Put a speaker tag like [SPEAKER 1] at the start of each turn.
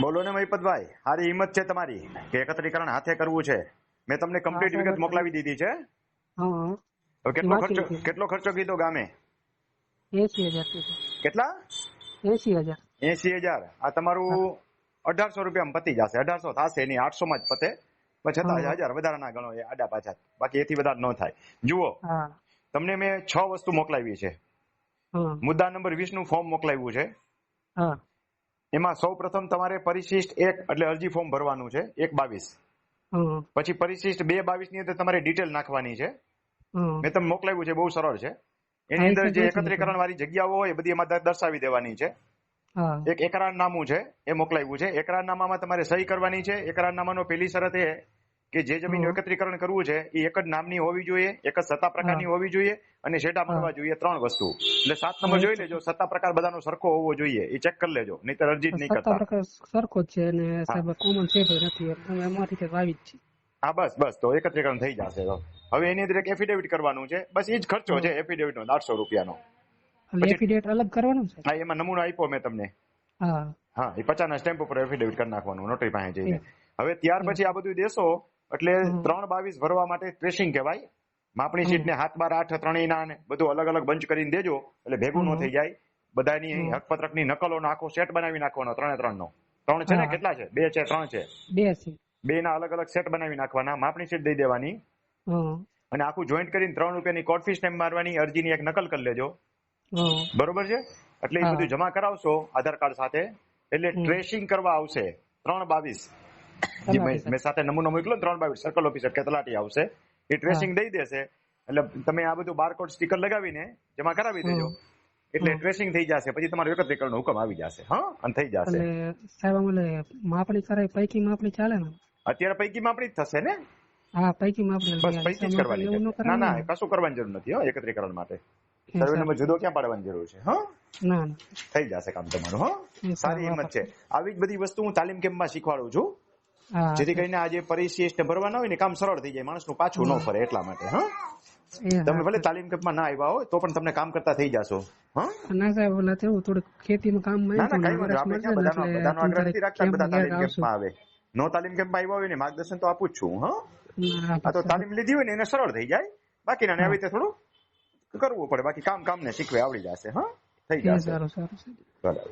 [SPEAKER 1] બોલો ને મહિપતભાઈ સારી હિંમત છે તમારી કે એકત્રીકરણ હાથે કરવું છે. મેં તમને કમ્પ્લીટ વિગત. મોકલાવી દીધી છે. હવે કેટલો ખર્ચો કેટલો ખર્ચો કીધો ગામે?
[SPEAKER 2] એસી હજાર
[SPEAKER 1] કેટલા?
[SPEAKER 2] એસી હજાર.
[SPEAKER 1] એસી હજાર. આ તમારું અઢારસો રૂપિયામાં પતી જશે. અઢારસો થશે એની આઠસો માં જ પતે. પણ છતાં. હજાર વધારે ના ગણો એ આડા પાછા. બાકી એથી વધારે ન થાય. જુઓ તમને મેં છ વસ્તુ મોકલાવી છે. મુદ્દા નંબર વીસનું ફોર્મ મોકલાવ્યું છે. એમાં સૌ પ્રથમ તમારે પરિશિષ્ટ એક એટલે અરજી ફોર્મ ભરવાનું છે એક બાવીસ. પછી પરિશિષ્ટ બે બાવીસની અંદર તમારે ડિટેલ નાખવાની છે. મેં તમને મોકલાવ્યું છે બહુ સરળ છે. એની અંદર જે એકત્રીકરણ વાળી જગ્યાઓ હોય એ બધી એમાં દર્શાવી દેવાની છે. એક એકરારનામું છે એ મોકલાવ્યું છે. એકરારનામામાં તમારે સહી કરવાની છે. એકરારનામાનો પેલી શરત એ કે જે જમીન એકત્રીકરણ કરવું છે એ એક જ નામની હોવી જોઈએ એક જ સત્તા પ્રકારની હોવી જોઈએ અને શેટા મળવા જોઈએ ત્રણ વસ્તુ. એટલે સાત નંબર જોઈ લેજો સત્તા પ્રકાર બધાનો સરખો હોવો જોઈએ એ ચેક કરી લેજો નહીતર અરજી નહીં કરતા.
[SPEAKER 2] સરખો છે અને સાહેબ કોમન છે નથી એમાંથી જ છે.
[SPEAKER 1] હા બસ બસ તો એકત્રીકરણ થઈ જશે હવે એની અંદર એક એફિડેવિટ કરવાનું છે બસ એ જ ખર્ચો છે એફિડેવિટ નો આઠસો રૂપિયાનો.
[SPEAKER 2] એફિડેવિટ અલગ કરવાનું છે?
[SPEAKER 1] હા એમાં નમૂનો આપ્યો મેં તમને.
[SPEAKER 2] હા.
[SPEAKER 1] હા એ પચાસ ના સ્ટેમ્પ ઉપર એફિડેવિટ કરી નાખવાનું નોટરી પાસે જઈને. હવે ત્યાર પછી આ બધું દેશો એટલે ત્રણ બાવીસ ભરવા માટે ટ્રેસિંગ કહેવાય. માપણી. શીટ ને હાથ બાર આઠ ત્રણેયના ને બધું અલગ અલગ બંચ કરીને દેજો. એટલે ભેગું ન થઈ જાય. બધાની હકપત્રકની નકલો આખો સેટ બનાવી નાખવાનો ત્રણે ત્રણ નો ત્રણ છે ને? કેટલા છે? બે છે ત્રણ છે.
[SPEAKER 2] બે છે.
[SPEAKER 1] બે ના અલગ અલગ સેટ બનાવી નાખવાના. માપણી શીટ દઈ દેવાની. અને આખું જોઈન્ટ કરીને ત્રણ રૂપિયાની કોર્ટ ફી સ્ટેમ્પ મારવાની. અરજીની એક નકલ કરી લેજો. બરોબર છે? એટલે એ બધું જમા કરાવશો આધાર કાર્ડ સાથે. એટલે ટ્રેસિંગ કરવા આવશે. ત્રણ બાવીસ. મેં સાથે. નમૂનો મોકલો ત્રણ બાવીસ સર્કલ ઓફિસર કે તલાટી આવશે. એ ટ્રેસિંગ દઈ દેશે. એટલે તમે આ બધું બારકોડ સ્ટીકર લગાવીને જમા કરાવી દેજો. એટલે ટ્રેસિંગ થઈ જશે. પછી તમારું એકત્રીકરણ હુકમ આવી જશે. હા? અને થઈ જશે.
[SPEAKER 2] એટલે સાહેબ અમારે માપણી કરાય પૈકી માપણી ચાલે ને?
[SPEAKER 1] અત્યારે પૈકી માપણી થશે ને?
[SPEAKER 2] હા પૈકી માપણી
[SPEAKER 1] બસ પૈકી જ કરવાની છે. ના ના કશું કરવાની જરૂર નથી હો એકત્રીકરણ માટે. સર્વે નંબર જુદો ક્યાં પાડવાની જરૂર છે હા?
[SPEAKER 2] ના
[SPEAKER 1] થઈ જશે કામ તમારું હા? સારી હિંમત છે. આવી જ બધી વસ્તુ હું તાલીમ કેમ્પમાં શીખવાડું છું. જેથી કરીને આજે પરિશિષ્ટ ભરવાના હોય ને કામ સરળ થઈ જાય માણસનું પાછું ન ફરે એટલા માટે હા? તમે ભલે તાલીમ કેમ્પમાં ના આવ્યા હોય તો પણ તમને કામ કરતા થઈ જશો હા?
[SPEAKER 2] ના સાહેબ ઓલા તેવું થોડુંક ખેતીનું કામ
[SPEAKER 1] ના ના કઈ વાંધો આપણે ક્યાં બધાનો બધાનો આગ્રહ નથી રાખતા બધા તાલીમ
[SPEAKER 2] કેમ્પ
[SPEAKER 1] કેમ્પમાં આવે. નો તાલીમ કેમ્પમાં આવ્યા હોય ને માર્ગદર્શન તો આપું જ છું હા? આ તો તાલીમ લીધી હોય ને એને સરળ થઈ જાય. બાકીના ને આવી રીતે થોડું કરવું પડે બાકી કામ કામ ને શીખવે આવડી જશે હા? થઈ જશે.
[SPEAKER 2] સારું સારું સારું.
[SPEAKER 1] બરાબર.